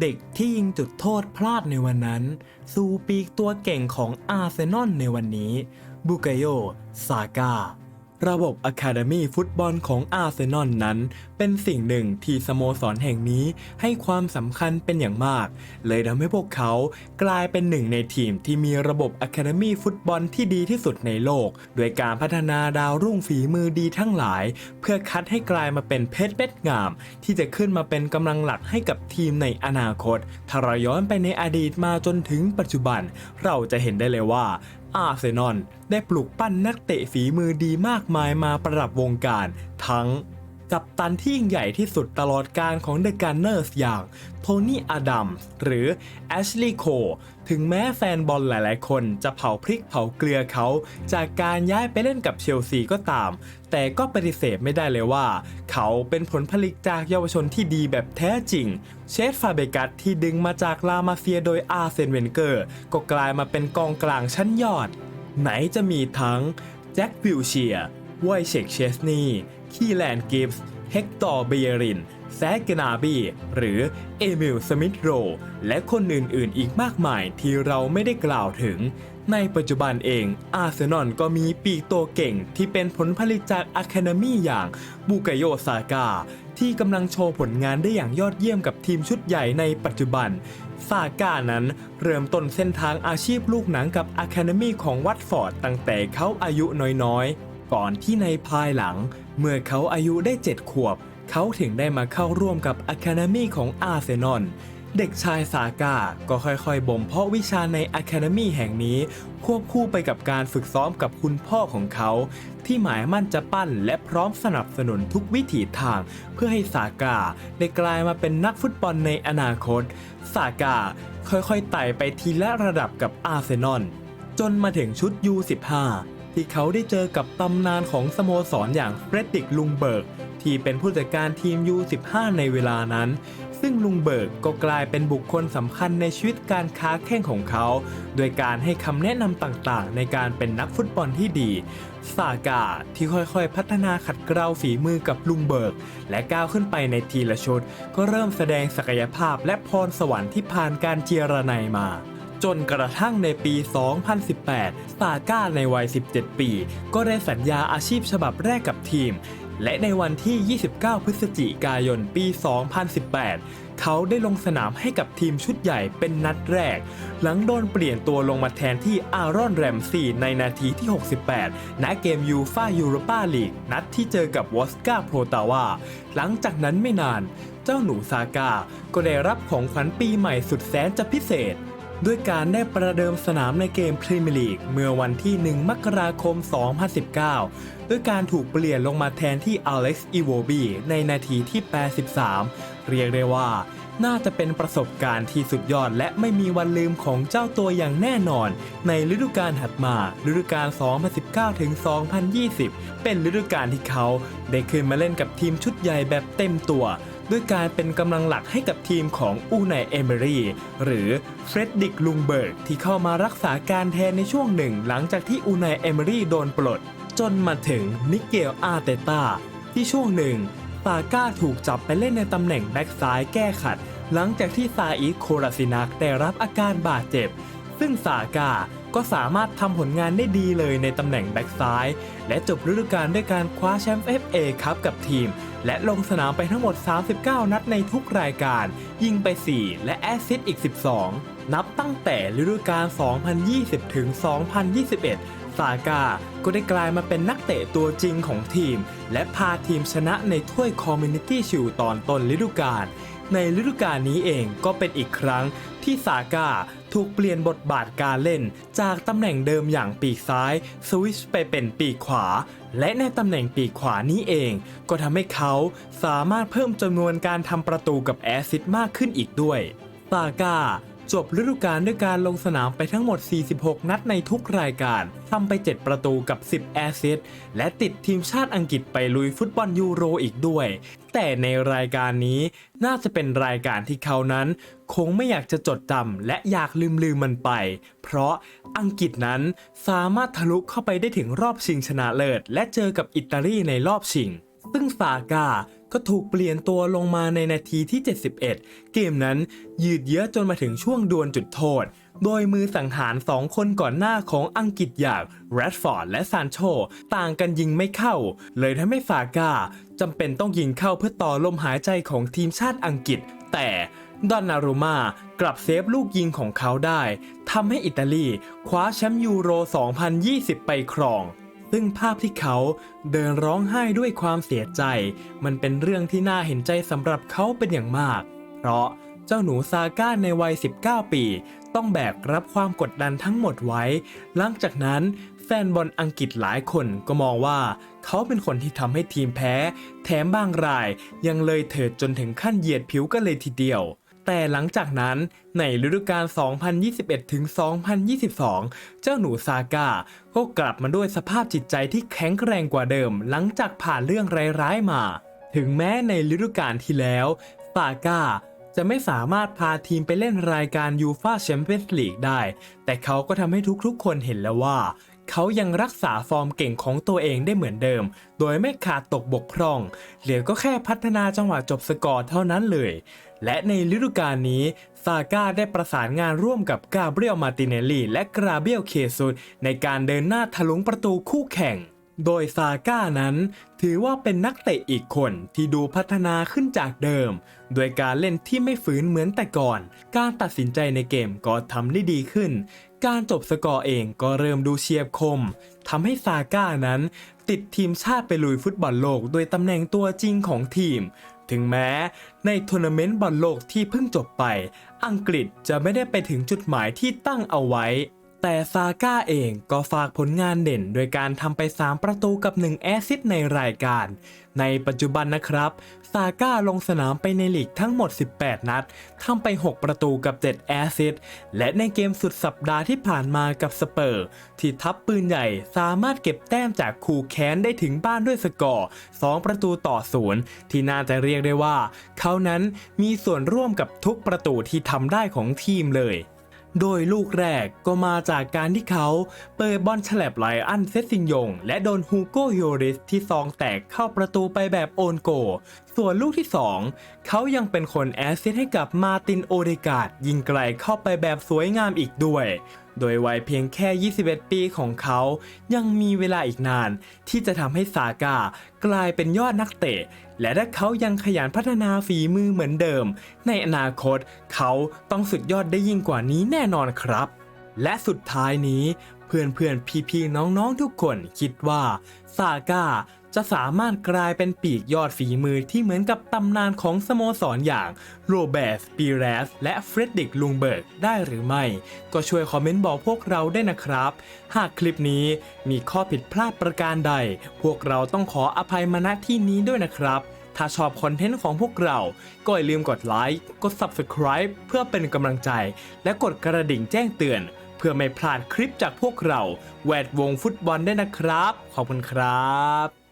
เด็กที่ยิงจุดโทษพลาดในวันนั้น สู่ปีกตัวเก่งของอาร์เซนอลในวันนี้ บุกโย ซาก้า ระบบอะคาเดมีฟุตบอลของอาร์เซนอลนั้น เป็นสิ่งหนึ่งที่สโมสรแห่งนี้ให้ความสำคัญเป็นอย่างมาก เลยทำให้พวกเขากลายเป็นหนึ่งในทีมที่มีระบบอะคาเดมีฟุตบอลที่ดีที่สุดในโลก โดยการพัฒนาดาวรุ่งฝีมือดีทั้งหลาย เพื่อคัดให้กลายมาเป็นเพชรเม็ดงาม ที่จะขึ้นมาเป็นกำลังหลักให้กับทีมในอนาคตถ้าเราย้อนไปในอดีตมาจนถึงปัจจุบัน เราจะเห็นได้เลยว่า อาร์เซนอลได้ปลุกปั้นนักเตะฝีมือดีมากมายมาประดับวงการทั้ง กัปตันที่ยิ่งใหญ่ที่สุดตลอดการของเดอะการเนอร์สอย่างโทนี่อดัมส์หรือแอชลีย์โคถึงแม้แฟนบอลหลายๆ คนจะเผาพริกเผาเกลือเขา จากการย้ายไปเล่นกับเชลซีก็ตาม แต่ก็ปฏิเสธไม่ได้เลยว่า เขาเป็นผลผลิตจากเยาวชนที่ดีแบบแท้จริง เชฟฟาเบกัสที่ดึงมาจากลามาเซียโดยอาร์เซนเวนเกอร์ ก็กลายมาเป็นกองกลางชั้นยอด ไหนจะมีทั้งแจ็ควิลเชียร์ไวเชกเชสนี คีแลนกิฟส์เฮกตอร์เบียริน แซกนาบีหรือเอมิลสมิธโร และคนอื่นๆ อีกมากมายที่เราไม่ได้กล่าวถึง ในปัจจุบันเองอาร์เซนอลก็มีปีกตัวเก่งที่เป็นผลผลิตจากอะคาเดมีอย่างบูกาโยซากาที่กำลังโชว์ผลงานได้อย่างยอดเยี่ยมกับทีมชุดใหญ่ในปัจจุบันซาก้านั้นเริ่มต้นเส้นทางอาชีพลูกหนังกับอะคาเดมีของวัตฟอร์ดตั้งแต่เขาอายุน้อยๆ ก่อนที่ในภายหลัง เมื่อเขาอายุได้ 7 ขวบ เขาถึงได้มาเข้าร่วมกับอะคาเดมีของอาร์เซนอลเด็กชายซาก้าก็ค่อยๆ บ่มเพาะวิชาในอะคาเดมีแห่งนี้ ควบคู่ไปกับการฝึกซ้อมกับคุณพ่อของเขา ที่หมายมั่นจะปั้นและพร้อมสนับสนุนทุกวิถีทาง เพื่อให้ซาก้าได้กลายมาเป็นนักฟุตบอลในอนาคตซาก้าค่อยๆไต่ไปทีละระดับกับอาร์เซนอลจนมาถึงชุด U15 ที่เขาได้เจอกับตำนานของสโมสรอย่างเฟรดิกลุงเบิร์กที่เป็นผู้จัดการทีม U15 ในเวลานั้น ซึ่งลุงเบิร์กก็กลายเป็นบุคคลสำคัญในชีวิตการค้าแข่งของเขา โดยการให้คำแนะนำต่างๆ ในการเป็นนักฟุตบอลที่ดี ซากาที่ค่อยๆ พัฒนาขัดเกลาฝีมือกับลุงเบิร์ก และก้าวขึ้นไปในทีละชุด ก็เริ่มแสดงศักยภาพและพรสวรรค์ที่ผ่านการเจรไนมา จนกระทั่งในปี 2018ซาก้าในวัย 17 ปี ก็ได้สัญญาอาชีพฉบับแรกกับทีม และในวันที่ 29 พฤศจิกายนปี 2018 เขาได้ลงสนามให้กับทีมชุดใหญ่เป็นนัดแรก หลังโดนเปลี่ยนตัวลงมาแทนที่อารอนแรมซีในนาทีที่ 68 ณเกมยูฟายูโรปาลีกนัดที่เจอกับวอสกาโพรตาวาหลังจากนั้นไม่นาน เจ้าหนูซาก้าก็ได้รับของขวัญปีใหม่สุดแสนจะพิเศษ ด้วยการได้ประเดิมสนามในเกมพรีเมียร์ลีกเมื่อวันที่ 1 มกราคม 2019 ด้วยการถูกเปลี่ยนลงมาแทนที่อเล็กซ์อีโวบีในนาทีที่ 83 เรียกได้ว่า น่าจะเป็นประสบการณ์ที่สุดยอดและไม่มีวันลืมของเจ้าตัวอย่างแน่นอน ในฤดูกาลถัดมาฤดูกาล 2019 ถึง 2020 เป็นฤดูกาลที่เขา ได้ขึ้นมาเล่นกับทีมชุดใหญ่แบบเต็มตัว ด้วยการเป็นกำลังหลักให้กับทีมของอูไนเอเมรีหรือเฟรดดิกลุงเบิร์กที่เข้ามารักษาการแทนในช่วงหนึ่ง หลังจากที่อูไนเอเมรีโดนปลด จนมาถึงมิเกลอาเตตาที่ช่วงหนึ่งซาก้าถูกจับไปเล่นในตำแหน่งแบ็กซ้ายแก้ขัด หลังจากที่ซาอิโคราซินักได้รับอาการบาดเจ็บ ซึ่งซาก้า ก็สามารถทำผลงานได้ดีเลยในตำแหน่งแบ็กซ้าย และจบฤดูกาลด้วยการคว้าแชมป์ FA ครับกับทีม และลงสนามไปทั้งหมด 39 นัดในทุกรายการ ยิงไป 4 และแอสซิสต์อีก 12 นับตั้งแต่ฤดูกาล 2020 ถึง 2021ซาก้าก็ได้กลายมาเป็นนักเตะตัวจริงของทีม และพาทีมชนะในถ้วยคอมมูนิตี้ชิลตอนต้นฤดูกาล ในฤดูกาลนี้เองก็เป็นอีกครั้งที่ซาก้าถูกเปลี่ยนบทบาทการเล่น จากตำแหน่งเดิมอย่างปีกซ้ายสวิชไปเป็นปีกขวา และในตำแหน่งปีกขวานี้เอง ก็ทำให้เขาสามารถเพิ่มจำนวนการทำประตูกับแอซิดมากขึ้นอีกด้วยซาก้า จบฤดูกาลด้วยการลงสนามไปทั้งหมด 46 นัดในทุกรายการทำไป 7 ประตูกับ 10 แอสซิสต์และติดทีมชาติอังกฤษไปลุยฟุตบอลยูโรอีกด้วย แต่ในรายการนี้น่าจะเป็นรายการที่เขานั้น คงไม่อยากจะจดจำและอยากลืมลืมมันไป เพราะอังกฤษนั้นสามารถทะลุเข้าไปได้ถึงรอบชิงชนะเลิศ และเจอกับอิตาลีในรอบชิง ซึ่งซาก้าก็ถูกเปลี่ยนตัวลงมาในนาทีที่ 71 เกมนั้นยืดเยื้อจนมาถึงช่วงดวลจุดโทษ โดยมือสังหาร2คนก่อนหน้าของอังกฤษอย่างแรดฟอร์ดและซานโชต่างกันยิงไม่เข้า เลยทำให้ซากาจำเป็นต้องยิงเข้าเพื่อต่อลมหายใจของทีมชาติอังกฤษ แต่ดอนนารุมากลับเซฟลูกยิงของเขาได้ทำให้อิตาลีคว้าแชมป์ยูโร 2020 ไปครอง ซึ่งภาพที่เขาเดินร้องไห้ด้วยความเสียใจ มันเป็นเรื่องที่น่าเห็นใจสำหรับเขาเป็นอย่างมาก เพราะเจ้าหนูซาก้าในวัย 19 ปี ต้องแบกรับความกดดันทั้งหมดไว้ หลังจากนั้นแฟนบอลอังกฤษหลายคนก็มองว่า เขาเป็นคนที่ทำให้ทีมแพ้ แถมบางรายยังเลยเถิดจนถึงขั้นเหยียดผิวกันเลยทีเดียว แต่หลังจากนั้นในฤดูกาล 2021 ถึง 2022 เจ้าหนูซาก้าก็กลับมาด้วยสภาพจิตใจที่แข็งแกร่งกว่าเดิม หลังจากผ่านเรื่องร้ายๆมา ถึงแม้ในฤดูกาลที่แล้วซาก้าจะไม่สามารถพาทีมไปเล่นรายการยูฟาแชมเปี้ยนส์ลีกได้ แต่เขาก็ทำให้ทุกๆ คนเห็นแล้วว่า เขายังรักษาฟอร์มเก่งของตัวเองได้เหมือนเดิม โดยไม่ขาดตกบกพร่อง เหลือก็แค่พัฒนาจังหวะจบสกอร์เท่านั้นเลย และในฤดูกาลนี้ซาก้าได้ประสานงานร่วมกับกาเบรียลมาติเนลลีและกราเบียลเคซุสในการเดินหน้าทะลุงประตูคู่แข่ง โดยซาก้านั้นถือว่าเป็นนักเตะอีกคนที่ดูพัฒนาขึ้นจากเดิม โดยการเล่นที่ไม่ฝืนเหมือนแต่ก่อน การตัดสินใจในเกมก็ทำได้ดีขึ้น การจบสกอร์เองก็เริ่มดูเฉียบคมทำให้ซาก้านั้นติดทีมชาติไปลุยฟุตบอลโลก โดยตำแหน่งตัวจริงของทีม ถึงแม้ในทัวร์นาเมนต์บอลโลกที่เพิ่งจบไป อังกฤษจะไม่ได้ไปถึงจุดหมายที่ตั้งเอาไว้ แต่ซาก้าเองก็ฝากผลงานเด่นโดยการทำไป 3 ประตูกับ 1 แอซิสในรายการ ในปัจจุบันนะครับ ซาก้าลงสนามไปในลีกทั้งหมด 18 นัดทำไป 6 ประตูกับ 7 แอซิสและในเกมสุดสัปดาห์ที่ผ่านมากับสเปอร์ ที่ทัพปืนใหญ่สามารถเก็บแต้มจากคู่แค้นได้ถึงบ้านด้วยสกอร์ 2 ประตูต่อศูนย์ที่น่าจะเรียกได้ว่า เขานั้นมีส่วนร่วมกับทุกประตูที่ทำได้ของทีมเลย โดยลูกแรกก็มาจากการที่เขาเปิดบอลฉลบไลอันเซตซิงยง และโดนฮูโกโยริสที่ซองแตกเข้าประตูไปแบบโอนโก ส่วนลูกที่ 2 เขายังเป็นคนแอสซิสต์ให้กับมาตินโอเดกาดยิงไกลเข้าไปแบบสวยงามอีกด้วย โดยวัยเพียงแค่ 21 ปีของเขา ยังมีเวลาอีกนาน ที่จะทำให้ซาก้ากลายเป็นยอดนักเตะ และถ้าเขายังขยันพัฒนาฝีมือเหมือนเดิม ในอนาคต เขาต้องสุดยอดได้ยิ่งกว่านี้แน่นอนครับ และสุดท้ายนี้เพื่อนเพื่อนพี่พี่ๆ น้องๆ ทุกคนคิดว่าซาก้า จะสามารถกลายเป็นปีกยอดฝีมือที่เหมือนกับตำนานของสโมสรอย่างโรเบิร์ตปีเรสและเฟรดริกลุงเบิร์กได้หรือไม่ ก็ช่วยคอมเมนต์บอกพวกเราได้นะครับ หากคลิปนี้มีข้อผิดพลาดประการใด พวกเราต้องขออภัยมาณที่นี้ด้วยนะครับถ้าชอบคอนเทนต์ของพวกเรา ก็อย่าลืมกดไลค์ กด Subscribe เพื่อเป็นกำลังใจ และกดกระดิ่งแจ้งเตือน เพื่อไม่พลาดคลิปจากพวกเรา แวดวงฟุตบอลได้นะครับ ขอบคุณครับ